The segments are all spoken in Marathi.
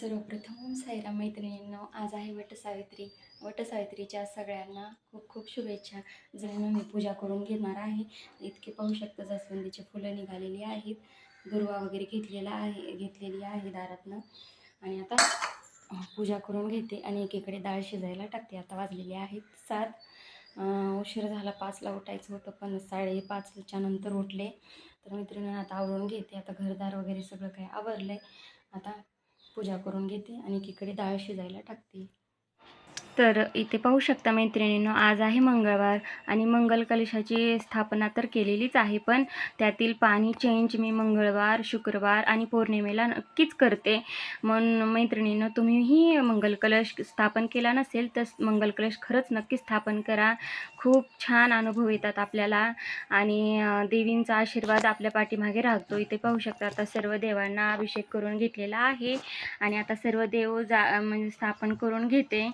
सर्वप्रथम सायरा मैत्रिणींनो आज आहे वटसावित्री वटसावित्रीच्या सगळ्यांना खूप खूप शुभेच्छा. जणू मी पूजा करून घेणार आहे इतके पाहू शकता जास्वंदीची फुलं निघालेली आहेत. दुर्वा वगैरे घेतलेला आहे घेतलेली आहे दारातनं. आणि आता पूजा करून घेते आणि एकीकडे डाळ शिजायला टाकते. आता वाजलेली आहेत सात. उशीर झाला पाचला उठायचं होतं पण साडेपाचच्या नंतर उठले. तर मैत्रिणींना आता आवरून घेते. आता घरदार वगैरे सगळं काही आवरलं आहे आता पूजा करून घेते आणि एकीकडे डाळ शिजायला टाकते. तर इथे पाहू शकता मैत्रिणींनो आज आहे मंगळवार आणि मंगल कलशाची स्थापना तर केलेलीच आहे पण त्यातील पाणी चेंज मी मंगळवार शुक्रवार आणि पौर्णिमेला नक्कीच करते. म्हणून मैत्रिणीनं तुम्हीही मंगल कलश स्थापन केला नसेल तर मंगल कलश खरंच नक्की स्थापन करा. खूप छान अनुभव येतात आपल्याला आणि देवींचा आशीर्वाद आपल्या पाठीमागे राहतो. इथे पाहू शकता आता सर्व देवांना अभिषेक करून घेतलेला आहे आणि आता सर्व देव जा म्हणजे स्थापन करून घेते.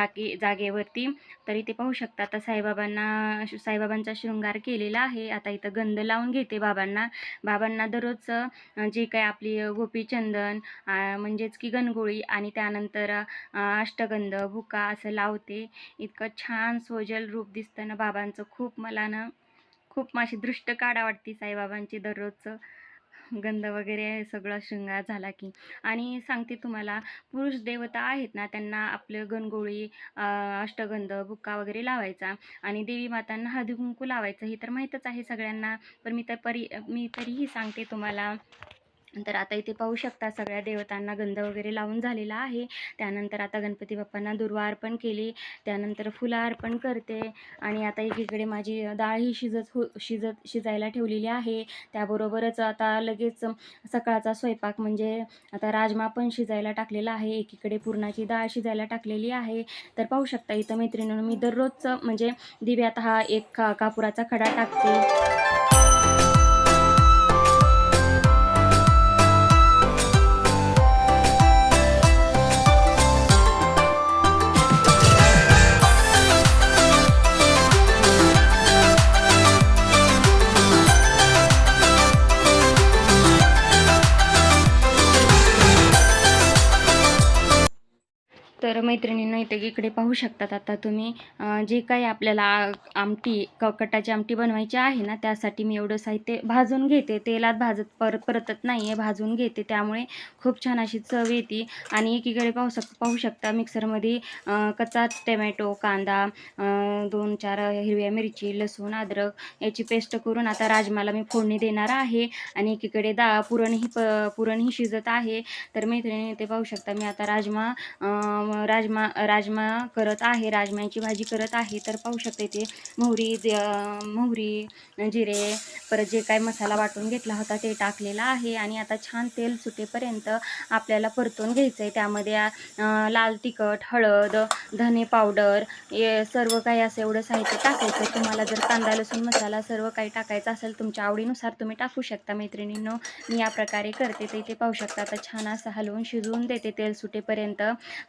जागी जागेवरती. तर इथे पाहू शकता आता साईबाबांना साईबाबांचा शृंगार केलेला आहे. आता इथं गंध लावून घेते बाबांना. बाबांना दररोज जे काही आपली गोपीचंदन म्हणजेच की गणगोळी आणि त्यानंतर अष्टगंध भुका असं लावते. इतकं छान सोजल रूप दिसतं ना बाबांचं. खूप मला ना खूप माझी दृष्ट काढा वाटते साईबाबांची दररोजचं. गंध वगैरे सगळं शृंगार झाला की. आणि सांगते तुम्हाला पुरुष देवता आहेत ना त्यांना आपलं गणगोळी अष्टगंध बुक्का वगैरे लावायचा. आणि देवी मातांना हळदी कुंकू लावायचं हे तर माहीतच आहे सगळ्यांना. पण मी तर परी मी तरीही सांगते तुम्हाला तर आता इथे पाहू शकता सगळ्या देवतांना गंध वगैरे लावून झालेला आहे. त्यानंतर आता गणपती बाप्पांना दुर्वा अर्पण केली. त्यानंतर फुलं अर्पण करते. आणि आता एकीकडे माझी डाळ ही शिजत हो शिजत शिजायला ठेवलेली आहे. त्याबरोबरच आता लगेच सकाळचा स्वयंपाक म्हणजे आता राजमा पण शिजायला टाकलेला आहे. एकीकडे पुरणाची डाळ शिजायला टाकलेली आहे. तर पाहू शकता इथं मैत्रिणीनं मी दररोजचं म्हणजे दिव्यात हा एक का कापुराचा खडा टाकते. इकडे पाहू शकतात. आता तुम्ही जे काही आपल्याला आमटी क कटाची आमटी बनवायची आहे ना त्यासाठी मी एवढं साहित्य भाजून घेते. तेलात भाजत पर परतत नाही आहे भाजून घेते. त्यामुळे खूप छान अशी चव येते. आणि एकीकडे पाहू शक पाहू शकता मिक्सरमध्ये कच्चा टमॅटो कांदा दोन चार हिरव्या मिरची लसूण अद्रक याची पेस्ट करून आता राजमाला मी फोडणी देणार आहे. आणि एकीकडे दा पुरणही प पुरणही शिजत आहे. तर मैत्रिणी ते पाहू शकता मी आता राजमा राजमा राजमा राजमा करत आहे राजम्याची भाजी करत आहे तर पाहू शकते ते मोहरी जे मोहरी जिरे परत जे काय मसाला वाटून घेतला होता ते टाकलेला आहे आणि आता छान तेल सुटेपर्यंत आपल्याला परतून घ्यायचं आहे त्यामध्ये लाल तिखट हळद धने पावडर हे सर्व काही असं एवढं साहित्य टाकायचं तुम्हाला जर कांदा लसूण मसाला सर्व काही टाकायचं असेल तुमच्या आवडीनुसार तुम्ही टाकू शकता. मैत्रिणींनो मी या प्रकारे करते. तर इथे पाहू शकता आता छान असं हलवून शिजवून देते. तेल सुटेपर्यंत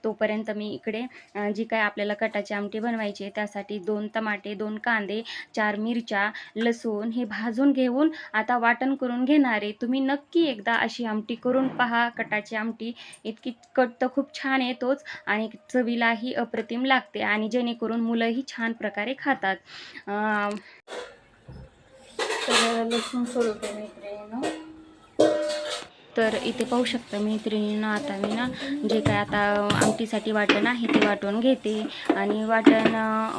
तोपर्यंत मी इकडे जी काय आपल्याला कटाची आमटी बनवायची आहे त्यासाठी दोन टमाटे दोन कांदे चार मिरच्या लसूण हे भाजून घेऊन आता वाटण करून घेणार आहे. तुम्ही नक्की एकदा अशी आमटी करून पहा. कटाची आमटी इतकी कट तर खूप छान येतोच आणि चवीलाही अप्रतिम लागते आणि जेणेकरून मुलंही छान प्रकारे खातात. तर लसूण सोडते मैत्रिणीनं तर इथे पाहू शकता मैत्रिणीनं आता मी ना जे काय आता आमटीसाठी वाटण आहे ते वाटून घेते. आणि वाटण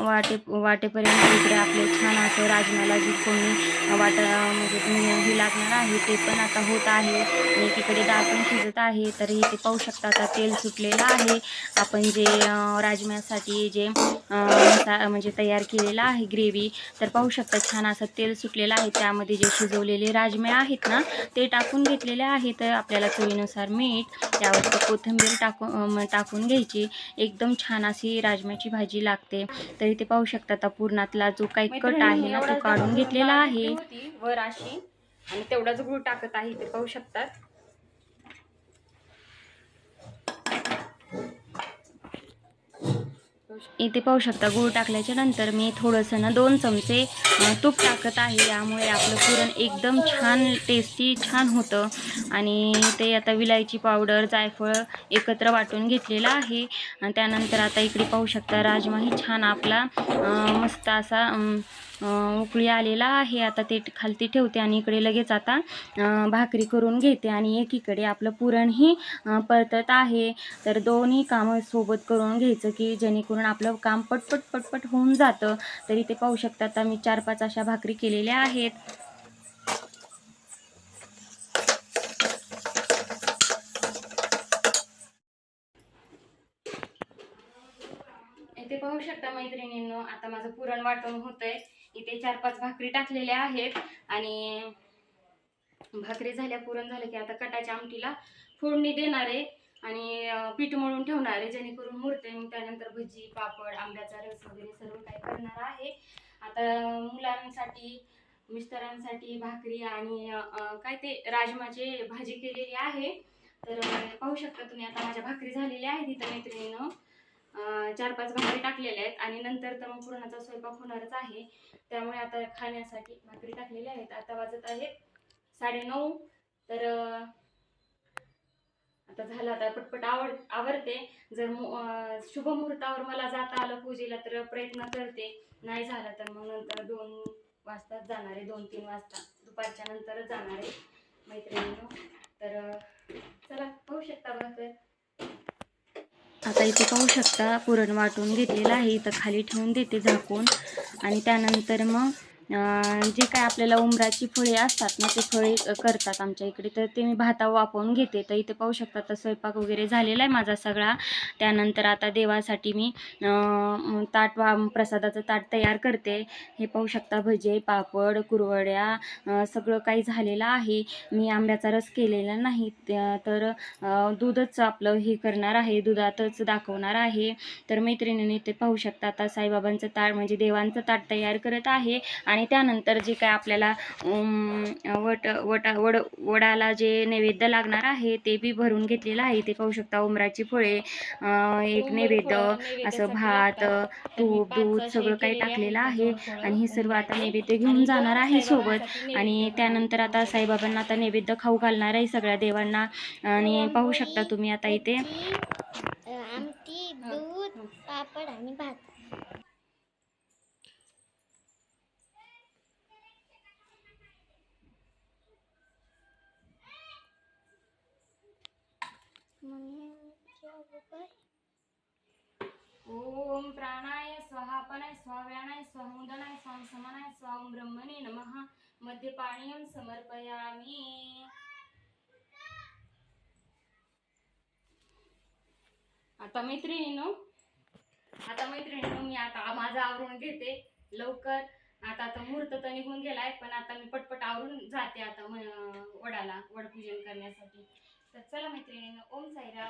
वाटे वाटेपर्यंत इकडे आपले छान असं राजमाला जी कोणी वाटा म्हणजे तुम्ही हे लागणार आहे ते पण आता होत आहे. आणि तिकडे डाळ पण शिजत आहे. तर इथे पाहू शकता आता तेल सुटलेलं आहे. आपण जे राजम्यासाठी जे म्हणजे तयार केलेलं आहे ग्रेव्ही तर पाहू शकता छान असं तेल सुटलेलं आहे. त्यामध्ये जे शिजवलेले राजमे आहेत ना ते टाकून घेतलेले आहेत. तर आपल्याला चवीनुसार मीठ त्यावरती कोथिंबीर टाकून टाकून घ्यायची. एकदम छान अशी राजम्याची भाजी लागते. तर इथे पाहू शकता आता पूर्णातला जो काही कट आहे ना तो काढून घेतलेला आहे. वर अशी. आणि तेवढाच गुळ टाकत आहे इथे पाहू शकतात. इथे पाहू शकता गूळ टाकल्याच्या नंतर मी थोडंसं ना दोन चमचे तूप टाकत आहे. यामुळे आपलं पुरण एकदम छान टेस्टी छान होतं. आणि ते आता विलायची पावडर जायफळ एकत्र वाटून घेतलेलं आहे. आणि त्यानंतर आता इकडे पाहू शकता राजमाही छान आपला मस्त असा उकळी आलेला आहे. आता ते खालती ठेवते आणि इकडे लगेच आता भाकरी करून घेते आणि एकीकडे आपलं पुरणही परतत आहे. तर दोन्ही कामं सोबत करून घ्यायचं की जेणेकरून आपलं काम पटपट पटपट होऊन जातं. तर इथे पाहू शकतात. आता मी चार पाच अशा भाकरी केलेल्या आहेत. इथे पाहू शकता मैत्रिणींनो आता माझं पुरण वाटून होतंय. इथे चार पाच भाकरी टाकलेल्या आहेत आणि भाकरी झाल्या पुरण झालं की आता कटाच्या आमटीला फोडणी देणार आहे आणि पीठ मळून ठेवणार आहे जेणेकरून मुरते. मग त्यानंतर भजी पापड आंब्याचा रस वगैरे सर्व काही करणार आहे. आता मुलांसाठी मिस्टरांसाठी भाकरी आणि काय ते राजमाची भाजी केलेली आहे. तर पाहू शकता तुम्ही आता माझ्या भाकरी झालेल्या आहेत. इथं मैत्रिणीनं चार पाच भाकरी टाकलेल्या आहेत आणि नंतर तर मग पुरणाचा स्वयंपाक होणारच आहे. त्यामुळे आता खाण्यासाठी भाकरी टाकलेल्या आहेत. आता वाजत आहेत साडेनऊ. तर आता झालं आता पटपट आवड आवडते जर मु- शुभ मुहूर्तावर मला जाता आलं पूजेला तर प्रयत्न करते. नाही झालं तर मग नंतर दोन वाजताच जाणार आहे. दोन तीन वाजता. दुपारच्या नंतरच जाणार आहे मैत्रिणी तर चला पाहू शकता बघा तर आता इथे पाहू शकता पुरण वाटून घेतलेलं आहे. इथं खाली ठेवून देते झाकून. आणि त्यानंतर मग जे काय आपल्याला उमराची फळे असतात ना ते फळे करतात आमच्या इकडे. तर ते मी भातावर वापरून घेते. तर इथे पाहू शकता तर स्वयंपाक वगैरे झालेला आहे माझा सगळा. त्यानंतर आता देवासाठी मी ताट वा प्रसादाचं ताट तयार करते. हे पाहू शकता भजे पापड कुरवड्या सगळं काही झालेलं आहे. मी आंब्याचा रस केलेला नाही. तर दूधच आपलं हे करणार आहे. दुधातच दाखवणार आहे. तर मैत्रिणीने ते पाहू शकता आता साईबाबांचं ताट म्हणजे देवांचं ताट तयार करत आहे. आणि त्यानंतर जे काय आपल्याला वट वटा वड वडाला जे नैवेद्य लागणार आहे ते बी भरून घेतलेलं आहे. ते पाहू शकता उमराची फळे एक नैवेद्य असं भात तूप दूध सगळं काही टाकलेलं आहे. आणि हे सर्व आता नैवेद्य घेऊन जाणार आहे सोबत. आणि त्यानंतर आता साईबाबांना आता नैवेद्य खाऊ घालणार आहे सगळ्या देवांना. आणि पाहू शकता तुम्ही आता इथे. दूध पापड आणि भात. ओम प्राणाय स्वाहापनाय स्वाव्यानाय स्वामुदनाय स्वाम समानाय स्वाम ब्रह्मणे नमः। मध्ये समर्पयामि। आता मैत्रिणीनो आता मैत्रिणीनो मी आता माझं आवरून घेते लवकर. आता आता मुहूर्त तर निघून गेलाय पण आता मी पटपट आवरून जाते आता वडाला वडपूजन करण्यासाठी. तर चला मैत्रिणीनो ओम साईराम.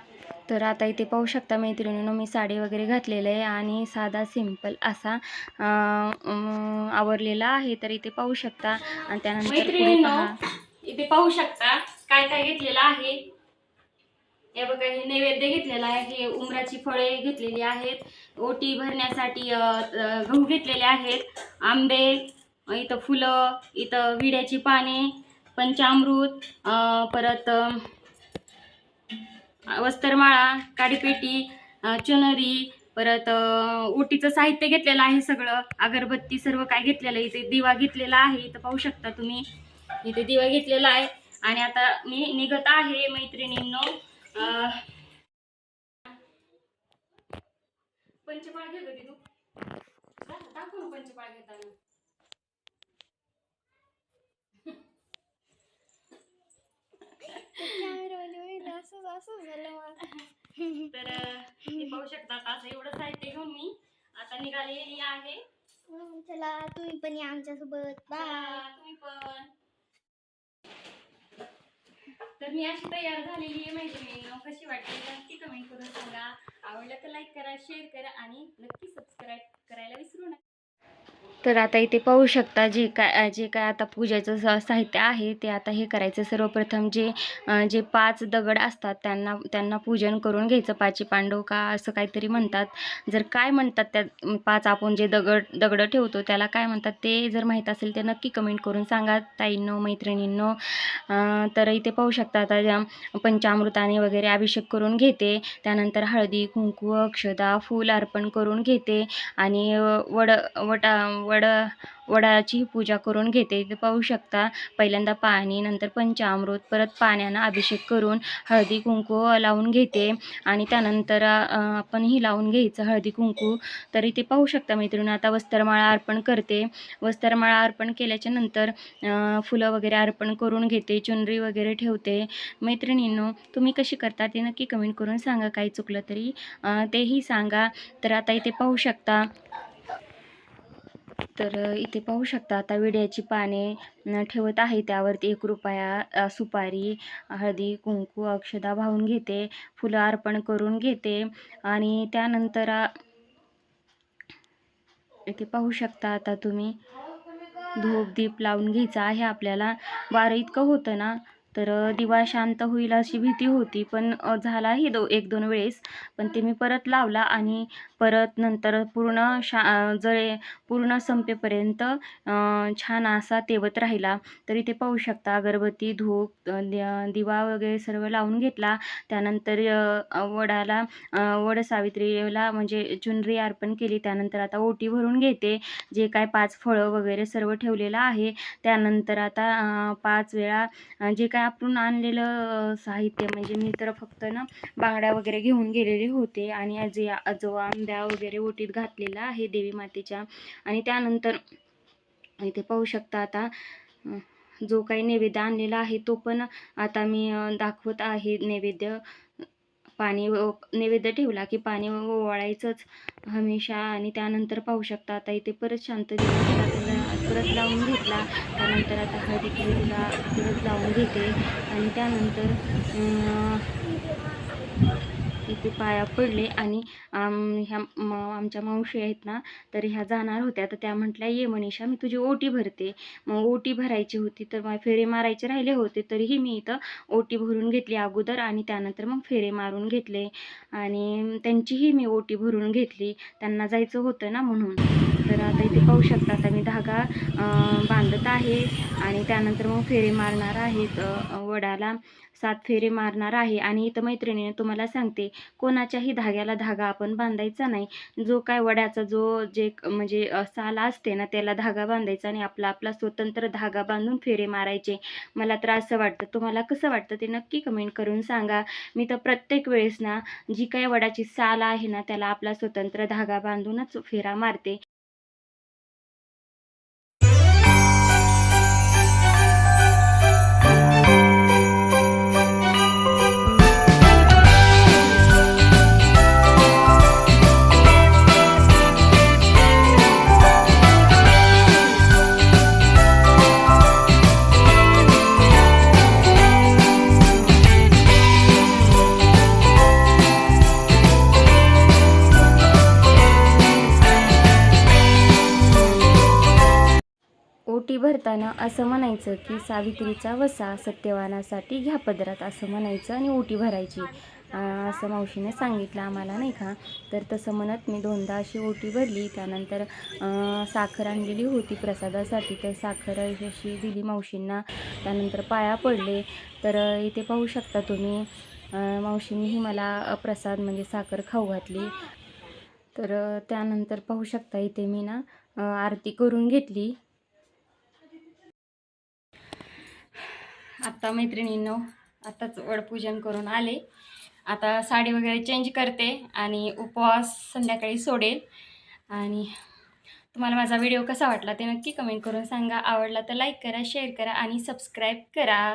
तर आता इथे पाहू शकता मैत्रिणीनं मी साडी वगैरे घातलेलं आहे आणि साधा सिंपल असा आवरलेला आहे. तर इथे पाहू शकता. आणि त्यानंतर. इथे पाहू शकता काय काय घेतलेलं आहे. हे बघा हे नैवेद्य घेतलेला आहे. हे उमराची फळे घेतलेली आहेत. ओटी भरण्यासाठी गहू घेतलेले आहेत. आंबे इथं फुलं इथं विड्याची पाने पंचामृत परत वस्त्रमाळा काडीपेटी चुनरी परत ओटीचं साहित्य घेतलेलं आहे सगळं. अगरबत्ती सर्व काय घेतलेलं आहे? इथे दिवा घेतलेला आहे. इथं पाहू शकता तुम्ही. इथे दिवा घेतलेला आहे. आणि आता मी निघत आहे मैत्रिणींनो. पंचपाळ घेत होती तू. दाखव पंचपाळ घेताना कॅमेरावाली होईल असंच असंच झालं मला तर हे पाहू शकता असं एवढं साहित्य घेऊन मी आता निघालेली आहे. चला तुम्ही पण या आमच्यासोबत. बाय चला, तुम्ही पण. तर मी अशी तयार झालेली आहे मैत्रिणींनो. कशी वाटते नक्की कमेंट करून सांगा. आवडलं तर लाईक करा शेअर करा आणि नक्की सबस्क्राईब करायला विसरू नका. तर आता इथे पाहू शकता जे काय जे काय आता पूजेचं स- साहित्य आहे ते आता हे करायचं. सर्वप्रथम जे जे पाच दगड असतात त्यांना त्यांना पूजन करून घ्यायचं. पाची पांडव का असं काहीतरी म्हणतात. जर काय म्हणतात त्या पाच आपण जे दगड दगडं ठेवतो त्याला काय म्हणतात ते जर माहीत असेल तर नक्की कमेंट करून सांगा. ताईंनो मैत्रिणींनो तर इथे पाहू शकता आता ज्या पंचामृताने वगैरे अभिषेक करून घेते. त्यानंतर हळदी कुंकू अक्षदा फूल अर्पण करून घेते. आणि वड वटा वड वडाची पूजा करून घेते. इथे पाहू शकता पहिल्यांदा पाणी नंतर पंचामृत परत पाण्यानं अभिषेक करून हळदी कुंकू लावून घेते. आणि त्यानंतर आपणही आपण ही लावून घ्यायचं हळदी कुंकू. तर इथे पाहू शकता मैत्रिणी आता वस्त्रमाळा अर्पण करते. वस्त्रमाळा अर्पण केल्याच्यानंतर फुलं वगैरे अर्पण करून घेते चुनरी वगैरे ठेवते. मैत्रिणींनो तुम्ही कशी करता ते नक्की कमेंट करून सांगा. काही चुकलं तरी तेही सांगा. तर आता इथे पाहू शकता तर इथे पाहू शकता आता विड्याची पाने ठेवत आहे. त्यावरती एक रुपया सुपारी हळदी कुंकू अक्षदा वाहून घेते. फुलं अर्पण करून घेते. आणि त्यानंतर इथे पाहू शकता आता तुम्ही धूप दीप लावून घ्यायचा आहे आपल्याला. वारं इतकं होतं ना तर दिवा शांत होईल अशी भीती होती. पण झालाही दो एक दोन वेळेस. पण ते मी परत लावला आणि परत नंतर पूर्ण शा जळे पूर्ण संपेपर्यंत छान असा तेवत राहिला. तर इथे पाहू शकता अगरबत्ती धूप दिवा वगैरे सर्व लावून घेतला. त्यानंतर वडाला वड सावित्रीला म्हणजे चुनरी अर्पण केली. त्यानंतर आता ओटी भरून घेते. जे काय पाच फळं वगैरे सर्व ठेवलेलं आहे. त्यानंतर आता पाच वेळा जे काय आपण आणलेलं साहित्य. म्हणजे मी तर फक्त ना बांगड्या वगैरे घेऊन गेलेले होते आणि आजी आजोबा आंब्या वगैरे ओटीत घातलेला आहे देवी मातेच्या. आणि त्यानंतर इथे पाहू शकता आता जो काही नैवेद्य आणलेला आहे तो पण आता मी दाखवत आहे. नैवेद्य पाणी नैवेद्य ठेवला की पाणी ओवाळायचंच हमेशा. आणि त्यानंतर पाहू शकता आता इथे परत शांत दिवस परत लावून घेतला. त्यानंतर आता हळदी कुंकूला परत लावून घेते. आणि त्यानंतर वरती पाया पडले आणि ह्या आमच्या मावशी आहेत ना तर ह्या जाणार होत्या. तर त्या म्हटल्या ये मनीषा मी तुझी ओटी भरते. मग ओटी भरायची होती तर मग फेरे मारायचे राहिले होते. तरीही मी इथं ओटी भरून घेतली अगोदर आणि त्यानंतर मग फेरे मारून घेतले. आणि त्यांचीही मी ओटी भरून घेतली. त्यांना जायचं होतं ना म्हणून. तर आता इथे पाहू शकता आता मी धागा बांधत आहे आणि त्यानंतर मग फेरे मारणार आहेत वडाला सात फेरे मारणार आहे. आणि इथं मैत्रिणीने तुम्हाला सांगते कोणाच्याही धाग्याला धागा आपण बांधायचा नाही. जो काय वडाचा जो जे म्हणजे साल असते ना त्याला धागा बांधायचा आणि आपला आपला स्वतंत्र धागा बांधून फेरे मारायचे. मला तर असं वाटतं. तुम्हाला कसं वाटतं ते नक्की कमेंट करून सांगा. मी तर प्रत्येक वेळेस ना जी काय वडाची साल आहे ना त्याला आपला स्वतंत्र धागा बांधूनच फेरा मारते. ओटी भरताना असं म्हणायचं की सावित्रीचा वसा सत्यवानासाठी घ्या पदरात असं म्हणायचं आणि ओटी भरायची. असं मावशीने सांगितलं आम्हाला नाही का? तर तसं म्हणत मी दोनदा अशी ओटी भरली. त्यानंतर साखर आणलेली होती प्रसादासाठी. तर साखर अशी दिली मावशींना. त्यानंतर पाया पडले. तर इथे पाहू शकता तुम्ही मावशींनीही मला प्रसाद म्हणजे साखर खाऊ घातली. तर त्यानंतर पाहू शकता इथे मी ना आरती करून घेतली. आत्ता मैत्रिणींनो आत्ताच वडपूजन करून आले. आता साडी वगैरे चेंज करते आणि उपवास संध्याकाळी सोडेल. आणि तुम्हाला माझा व्हिडिओ कसा वाटला ते नक्की कमेंट करून सांगा. आवडला तर लाईक करा शेअर करा आणि सबस्क्राईब करा.